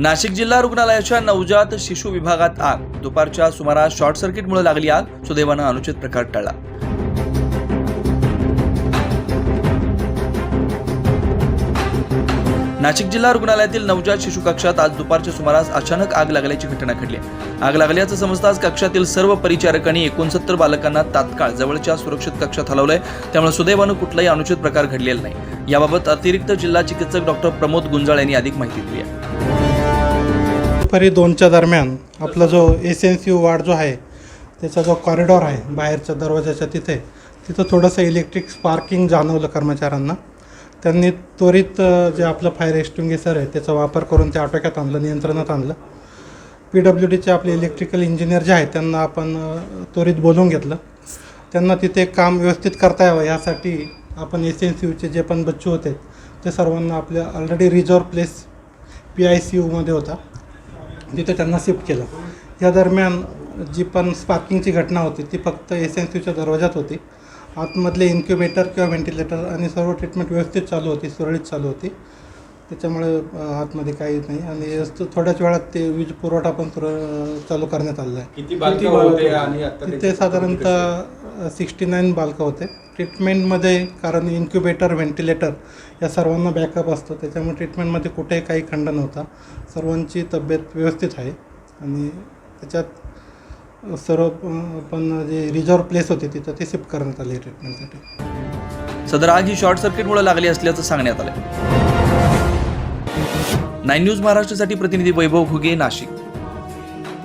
नाशिक जिल्हा रुग्णालयाच्या नवजात शिशु विभागात आग. दुपारच्या सुमारास शॉर्ट सर्किटमुळे लागली आग. सुदैवानं अनुचित प्रकार टळला. नाशिक जिल्हा रुग्णालयातील नवजात शिशु कक्षात आज दुपारच्या सुमारास अचानक आग लागल्याची घटना घडली. आग लागल्याचं समजताच कक्षातील सर्व परिचारकांनी एकोणसत्तर बालकांना तात्काळ जवळच्या सुरक्षित कक्षात हलवलंय. त्यामुळे सुदैवानं कुठलाही अनुचित प्रकार घडलेला नाही. याबाबत अतिरिक्त जिल्हा चिकित्सक डॉक्टर प्रमोद गुंजाळ यांनी अधिक माहिती दिली आहे. दुपारी दोनच्या दरम्यान आपला जो एस एन सी वार्ड जो आहे त्याचा जो कॉरिडॉर आहे बाहेरच्या दरवाजाच्या तिथे तिथं थोडंसं इलेक्ट्रिक स्पार्किंग जाणवलं कर्मचाऱ्यांना. त्यांनी त्वरित जे आपलं फायर एक्स्टिंग्विशर आहे त्याचा वापर करून ते आटोक्यात आणलं नियंत्रणात आणलं. पी डब्ल्यू डीचे आपले इलेक्ट्रिकल इंजिनियर जे आहेत त्यांना आपण त्वरित बोलवून घेतलं. त्यांना तिथे काम व्यवस्थित करता यावं यासाठी आपण एस एन सी यूचे जे पण बच्चू होते ते सर्वांना आपल्या already reserve place P I C यूमध्ये होता. तिथे त्यांना शिफ्ट केलं. या दरम्यान जी पण स्पार्किंगची घटना होती ती फक्त एस एन सीच्या दरवाजात होती. आतमधले इन्क्युबेटर किंवा व्हेंटिलेटर आणि सर्व ट्रीटमेंट व्यवस्थित चालू होती सुरळीत चालू होती. त्याच्यामुळे आतमध्ये काही नाही. आणि जास्त थोड्याच वेळात ते वीज पुरवठा पण सुर चालू करण्यात आलेला आहे. किती बालकं होते आणि आता तिथे? साधारणतः सिक्स्टी नाईन बालकं होते. ट्रीटमेंटमध्ये कारण इन्क्युबेटर व्हेंटिलेटर या सर्वांना बॅकअप असतो. त्याच्यामुळे ट्रीटमेंटमध्ये कुठेही काही खंड नव्हता. सर्वांची तब्येत व्यवस्थित आहे. आणि त्याच्यात सर्व पण जे रिझर्व प्लेस होते तिथं ते शिफ्ट करण्यात आले ट्रीटमेंटसाठी. सदर आग ही शॉर्ट सर्किटमुळे लागली असल्याचं सांगण्यात आलं नाईन न्यूज महाराष्ट्रासाठी प्रतिनिधी वैभव घुगे नाशिक.